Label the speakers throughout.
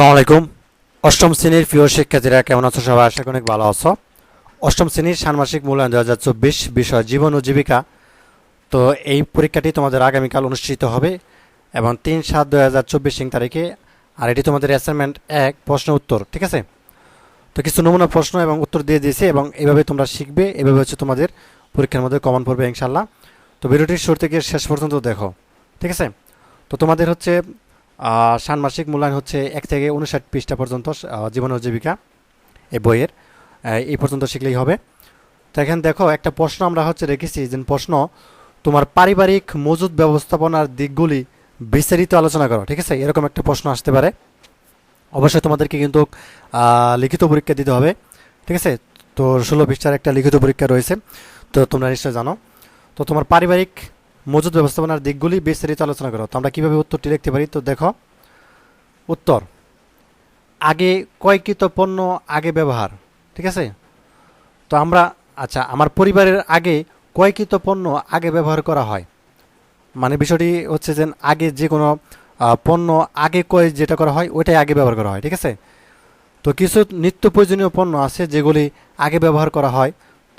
Speaker 1: আসসালামু আলাইকুম। অষ্টম শ্রেণির প্রিয় শিক্ষার্থীরা, কেমন আছো সবাই? আশা অনেক ভালো আছো। অষ্টম শ্রেণির ষান্মাসিক মূল্যায়ন দু হাজার চব্বিশ বিষয় জীবন ও জীবিকা। তো এই পরীক্ষাটি তোমাদের আগামীকাল অনুষ্ঠিত হবে এবং তিন সাত দু হাজার চব্বিশ তারিখে, আর এটি তোমাদের অ্যাসাইনমেন্ট এক, প্রশ্ন উত্তর, ঠিক আছে? তো কিছু নমুনা প্রশ্ন এবং উত্তর দিয়ে দিয়েছে এবং এভাবে তোমরা শিখবে, এভাবে হচ্ছে তোমাদের পরীক্ষার মধ্যে কমন পড়বে ইনশাল্লাহ তো ভিডিওটির শুরু থেকে শেষ পর্যন্ত দেখো, ঠিক আছে? তো তোমাদের হচ্ছে ষান্মাসিক মূল্যায়ন হচ্ছে এক থেকে উনষাট পৃষ্ঠা পর্যন্ত জীবন জীবিকা এই বইয়ের। এই পর্যন্ত শিখলেই হবে। তো এখানে দেখো, একটা প্রশ্ন আমরা হচ্ছে রেখেছি, যে প্রশ্ন, তোমার পারিবারিক মজুদ ব্যবস্থাপনার দিকগুলি বিস্তারিত আলোচনা করো, ঠিক আছে? এরকম একটা প্রশ্ন আসতে পারে। অবশ্যই তোমাদেরকে কিন্তু লিখিত পরীক্ষা দিতে হবে, ঠিক আছে? তো ষোলো পৃষ্ঠার একটা লিখিত পরীক্ষা রয়েছে, তো তোমরা নিশ্চয় জানো। তো তোমার পারিবারিক মজুদ ব্যবস্থাপনার দিকগুলি বিস্তারিত আলোচনা করো। তো আমরা কীভাবে উত্তরটি লিখতে পারি? তো দেখো, উত্তর, আগে কয়কৃত পণ্য আগে ব্যবহার, ঠিক আছে? তো আমরা আচ্ছা আমার পরিবারের আগে কয়কৃত পণ্য আগে ব্যবহার করা হয়। মানে বিষয়টি হচ্ছে যে আগে যে কোনো পণ্য আগে কয় যেটা করা হয়, ওইটাই আগে ব্যবহার করা হয়, ঠিক আছে? তো কিছু নিত্য প্রয়োজনীয় পণ্য আছে যেগুলি আগে ব্যবহার করা হয়,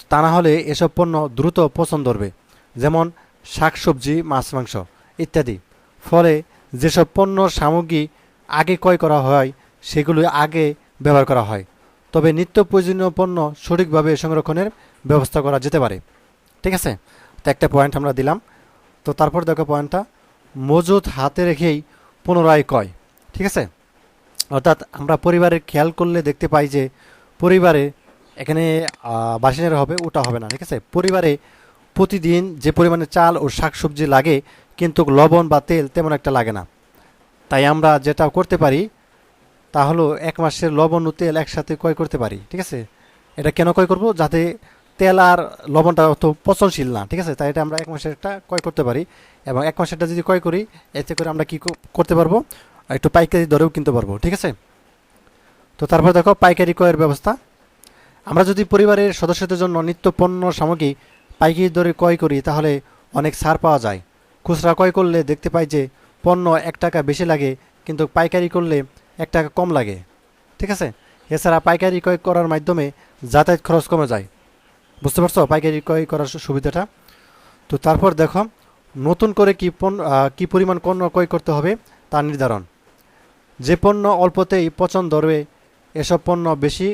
Speaker 1: তা না হলে এসব পণ্য দ্রুত পছন্দ করবে যেমন শাকসবজি মাছ মাংস ইত্যাদি। ফলে যেসব পণ্য সামগ্রী আগে ক্রয় করা হয় সেগুলি আগে ব্যবহার করা হয়। তবে নিত্য প্রয়োজনীয় পণ্য সঠিকভাবে সংরক্ষণের ব্যবস্থা করা যেতে পারে। ঠিক আছে? তো একটা পয়েন্ট আমরা দিলাম। তো তারপর দেখো পয়েন্টটা মজুদ হাতে রেখেই পুনরায় কয় ঠিক আছে? অর্থাৎ আমরা পরিবারের খেয়াল করলে দেখতে পাই যে পরিবারে এখানে আহ, বাসিন্দারা হবে ওটা হবে না। ঠিক আছে? পরিবারে প্রতিদিন যে পরিমাণে চাল ও শাকসবজি লাগে, কিন্তু লবণ বা তেল তেমন একটা লাগে না। তাই আমরা যেটা করতে পারি, তা হলো এক মাসের লবণ ও তেল একসাথে ক্রয় করতে পারি, ঠিক আছে? এটা কেন ক্রয় করব? যাতে তেল আর লবণটা অত পচনশীল না, ঠিক আছে? তাই এটা আমরা এক মাসের একটা ক্রয় করতে পারি। এবং এক মাসেরটা যদি ক্রয় করি, এতে করে আমরা কি, করতে পারব? একটু পাইকারি দরেও কিনতে পারব, ঠিক আছে? তো তারপর দেখো, পাইকারি ক্রয়ের ব্যবস্থা। আমরা যদি পরিবারের সদস্যদের জন্য নিত্য পণ্য সামগ্রী পাইকারি দরে ক্রয় করি, তাহলে অনেক ছাড় পাওয়া যায়। খুচরা ক্রয় করলে দেখতে পাই যে পণ্য এক টাকা বেশি লাগে, কিন্তু পাইকারি করলে এক টাকা কম লাগে। ঠিক আছে? এছাড়া পাইকারি ক্রয় করার মাধ্যমে যাতায়াত খরচ কমে যায়। বুঝতে পারছ পাইকারি ক্রয় করার সুবিধাটা? তো তারপর দেখো, নতুন করে কি পণ্য কি পরিমাণ পণ্য ক্রয় করতে হবে তা নির্ধারণ। যে পণ্য অল্পতেই পচন ধরবে এসব পণ্য বেশি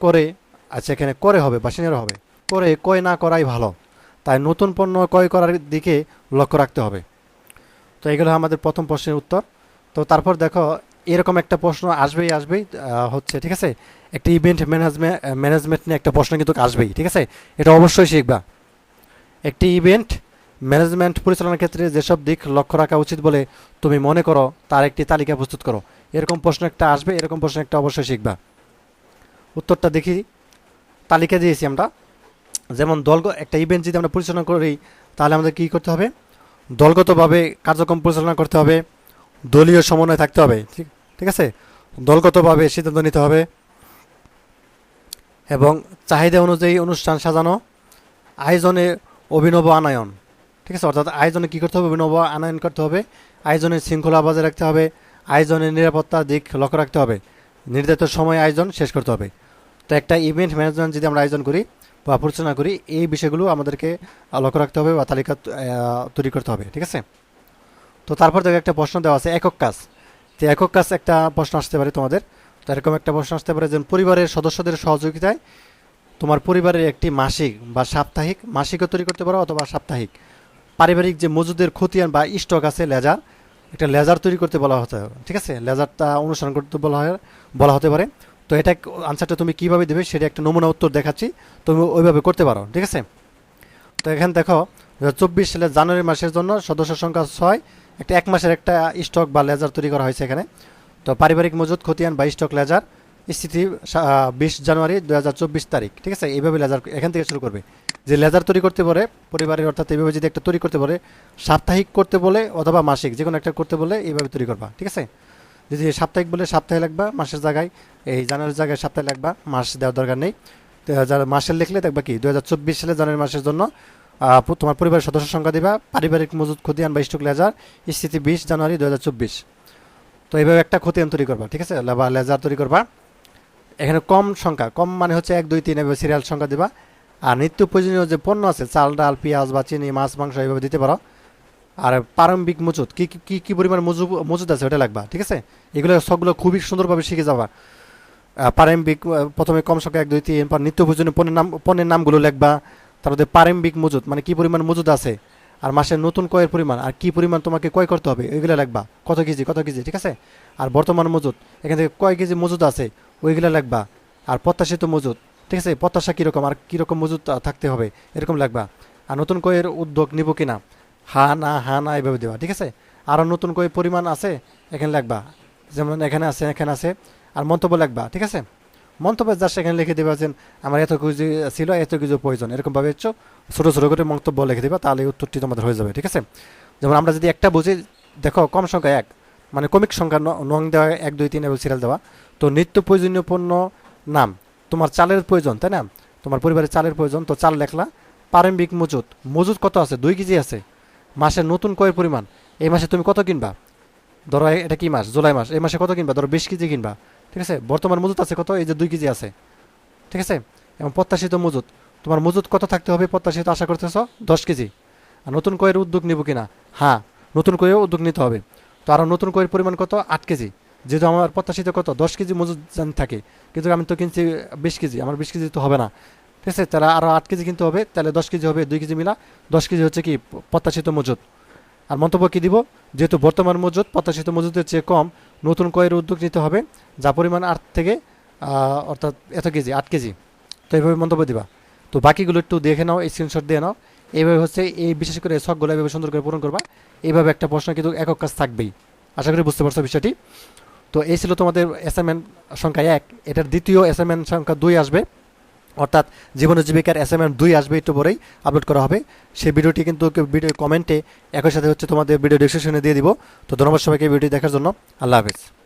Speaker 1: করে আচ্ছা এখানে করে হবে বাসিনার হবে। করে ক্রয় না করাই ভালো। তাই নতুন পণ্য ক্রয় করার দিকে লক্ষ্য রাখতে হবে। তো এগুলো আমাদের প্রথম প্রশ্নের উত্তর। তো তারপর দেখো, এরকম একটা প্রশ্ন আসবেই আসবেই হচ্ছে, ঠিক আছে? একটা ইভেন্ট ম্যানেজমেন্ট ম্যানেজমেন্ট নিয়ে একটা প্রশ্ন কিন্তু আসবেই, ঠিক আছে? এটা অবশ্যই শিখবা। একটি ইভেন্ট ম্যানেজমেন্ট পরিচালনার ক্ষেত্রে যেসব দিক লক্ষ্য রাখা উচিত বলে তুমি মনে করো, তার একটি তালিকা প্রস্তুত করো। এরকম প্রশ্ন একটা আসবে, এরকম প্রশ্ন একটা অবশ্যই শিখবা। উত্তরটা দেখি। তালিকা দিয়েছি আমরা। যেমন দল একটা ইভেন্ট যদি আমরা পরিচালনা করি, তাহলে আমাদের কী করতে হবে? দলগতভাবে কার্যক্রম পরিচালনা করতে হবে, দলীয় সমন্বয় থাকতে হবে, ঠিক ঠিক আছে? দলগতভাবে সিদ্ধান্ত নিতে হবে এবং চাহিদা অনুযায়ী অনুষ্ঠান সাজানো, আয়োজনে অভিনব আনায়ন, ঠিক আছে? অর্থাৎ আয়োজনে কী করতে হবে? অভিনব আনায়ন করতে হবে, আয়োজনের শৃঙ্খলা বজায় রাখতে হবে, আয়োজনের নিরাপত্তার দিক লক্ষ্য রাখতে হবে, নির্ধারিত সময় আয়োজন শেষ করতে হবে। তো একটা ইভেন্ট ম্যানেজমেন্ট যদি আমরা আয়োজন করি বা পরিচালনা করি, এই বিষয়গুলো আমাদেরকে লক্ষ্য রাখতে হবে বা তালিকা তৈরি করতে হবে, ঠিক আছে? তো তারপর দেখো একটা প্রশ্ন দেওয়া আছে, একক কাজ। তো একক কাজ একটা প্রশ্ন আসতে পারে তোমাদের। তো এরকম একটা প্রশ্ন আসতে পারে যে পরিবারের সদস্যদের সহযোগিতায় তোমার পরিবারের একটি মাসিক বা সাপ্তাহিক মাসিকও তৈরি করতে পারো অথবা সাপ্তাহিক। পারিবারিক যে মজুদের খতিয়ান বা স্টক আছে, লেজার, একটা লেজার তৈরি করতে বলা হতে, ঠিক আছে? লেজারটা অনুসরণ করতে বলা হয়, বলা হতে পারে। তো এটা আনসারটা তুমি কীভাবে দেবে সেটা একটা নমুনা উত্তর দেখাচ্ছি। তুমি ওইভাবে করতে পারো, ঠিক আছে? তো এখানে দেখো চব্বিশ সালের জানুয়ারি মাসের জন্য সদস্য সংখ্যা ছয়, একটা এক মাসের একটা স্টক বা লেজার তৈরি করা হয়েছে এখানে। তো পারিবারিক মজুদ, খতিয়ান বা স্টক লেজার স্থিতি বিশ জানুয়ারি দু হাজার চব্বিশ তারিখ, ঠিক আছে? এইভাবে লেজার এখান থেকে শুরু করবে। যে লেজার তৈরি করতে পারে, পরিবারের অর্থাৎ এইভাবে যদি একটা তৈরি করতে পারে, সাপ্তাহিক করতে বলে অথবা মাসিক যে কোনো একটা করতে বলে এইভাবে তৈরি করবা, ঠিক আছে? যদি সাপ্তাহিক বলে সপ্তাহে লাগবা মাসের জায়গায়, এই জানুয়ারির জায়গায় সপ্তাহে লাগবা মাস দেওয়ার দরকার নেই। মাসের লিখলে দেখবা কি দু হাজার চব্বিশ সালে জানুয়ারি মাসের জন্য তোমার পরিবারের সদস্য সংখ্যা দিবা, পারিবারিক মজুদ খতিয়ান বা স্টক লেজার, স্থিতি বিশ জানুয়ারি দু হাজার চব্বিশ। তো এইভাবে একটা খতিয়ান তৈরি করবা, ঠিক আছে? বা লেজার তৈরি করবা। এখানে কম সংখ্যা, কম মানে হচ্ছে এক, দুই, তিন এভাবে সিরিয়াল সংখ্যা দিবা। আর নিত্য প্রয়োজনীয় যে পণ্য আছে, চাল, ডাল, পেঁয়াজ বা চিনি, মাছ, মাংস এইভাবে দিতে পারো। আর প্রারম্ভিক মজুদ, কি, কি- কি পরিমাণ মজুদ মজুদ আছে ওটা লাগবা, ঠিক আছে? এগুলো সবগুলো খুবই সুন্দরভাবে শিখে যাবা। প্রারম্ভিক প্রথমে কম সংখ্যা এক, দুই, তিন, পর নিত্য প্রয়োজনীয় পণ্যের নাম, পণ্যের নামগুলো লিখবা, তারপরে প্রারম্ভিক মজুদ মানে কি পরিমাণ মজুদ আছে, আর মাসের নতুন কয়ের পরিমাণ, আর কি পরিমাণ তোমাকে কয় করতে হবে ওইগুলো লাগবা কত কেজি কত কেজি, ঠিক আছে? আর বর্তমান মজুদ, এখান থেকে কয় কেজি মজুদ আছে, ওইগুলো লাগবা আর প্রত্যাশিত মজুদ, ঠিক আছে? প্রত্যাশা কীরকম, আর কীরকম মজুদ থাকতে হবে, এরকম লাগবা আর নতুন কয়ের উদ্যোগ নিব কিনা হা না হা না এইভাবে দেওয়া, ঠিক আছে? আরও নতুন কয় পরিমাণ আছে, এখানে লাগবা যেমন এখানে আছে এখানে আছে, আর মন্তব্য লাগবা ঠিক আছে? মন্তব্য যা সেখানে লিখে দেবা যে, আমার এত কিছু ছিল, এত কিছু প্রয়োজন। এরকমভাবে হচ্ছে, ছোটো ছোটো করে মন্তব্য লিখে দেবা, তাহলে উত্তরটি তোমাদের হয়ে যাবে, ঠিক আছে? যেমন আমরা যদি একটা বুঝি, দেখো, কম সংখ্যা এক মানে কমিক সংখ্যা ন- দেওয়া এক, দুই, তিন এবং সিরিয়াল দেওয়া। তো নিত্য প্রয়োজনীয় পণ্য নাম, তোমার চালের প্রয়োজন, তাই না? তোমার পরিবারের চালের প্রয়োজন, তো চাল লেখলা। প্রারম্ভিক মজুদ মজুদ কত আছে? দুই কেজি আছে। মাসের নতুন কয়ের পরিমাণ। এই মাসে তুমি কত কিনবা? ধরো এটা কি মাস? জুলাই মাস। এই মাসে কত কিনবা? ধরো বিশ কেজি কিনবা। ঠিক আছে? বর্তমান মজুত আছে কত? এই যে দুই কেজি আছে। ঠিক আছে? এবং প্রত্যাশিত মজুত। তোমার মজুত কত থাকতে হবে প্রত্যাশিত আশা করতেছ? দশ কেজি। আর নতুন কয়ের উদ্যোগ নিব কিনা? হ্যাঁ নতুন কয়েও উদ্যোগ নিতে হবে। তো আরও নতুন কয়ের পরিমাণ কত? আট কেজি। যেহেতু আমার প্রত্যাশিত কত? দশ কেজি মজুত জানি থাকে। কিন্তু আমি তো কিনছি বিশ কেজি। আমার বিশ কেজি তো হবে না। ঠিক আছে তাহলে আরও আট কেজি কিনতে হবে, তাহলে দশ কেজি হবে, দুই কেজি মিলা, দশ কেজি হচ্ছে কি প্রত্যাশিত মজুদ আর মন্তব্য কী দিব? যেহেতু বর্তমান মজুদ প্রত্যাশিত মজুদের চেয়ে কম, নতুন কয়ের উদ্যোগ নিতে হবে, যা পরিমাণ আট থেকে অর্থাৎ এত কেজি, আট কেজি। তো এইভাবে মন্তব্য দিবা। তো বাকিগুলো একটু দেখে নাও স্ক্রিনশট দিয়ে নাও। এইভাবে হচ্ছে, এই বিশেষ করে শখগুলো এইভাবে সুন্দর করে পূরণ করবা। এইভাবে একটা প্রশ্ন কিন্তু একক কাজ থাকবেই। আশা করি বুঝতে পারছ বিষয়টি। তো এই ছিল তোমাদের অ্যাসাইনমেন্ট সংখ্যা এক, এটার দ্বিতীয় অ্যাসাইনমেন্ট সংখ্যা দুই আসবে। অর্থাৎ জীবন জীবিকার অ্যাসাইনমেন্ট দুই আসবে একটু পরেই আপলোড করা হবে। সেই ভিডিওটি কিন্তু ভিডিও কমেন্টে একই সাথে হচ্ছে তোমাদের ভিডিও ডিসক্রিপশনে দিয়ে দিব। তো ধন্যবাদ সবাইকে ভিডিও দেখার জন্য। আল্লাহ হাফেজ।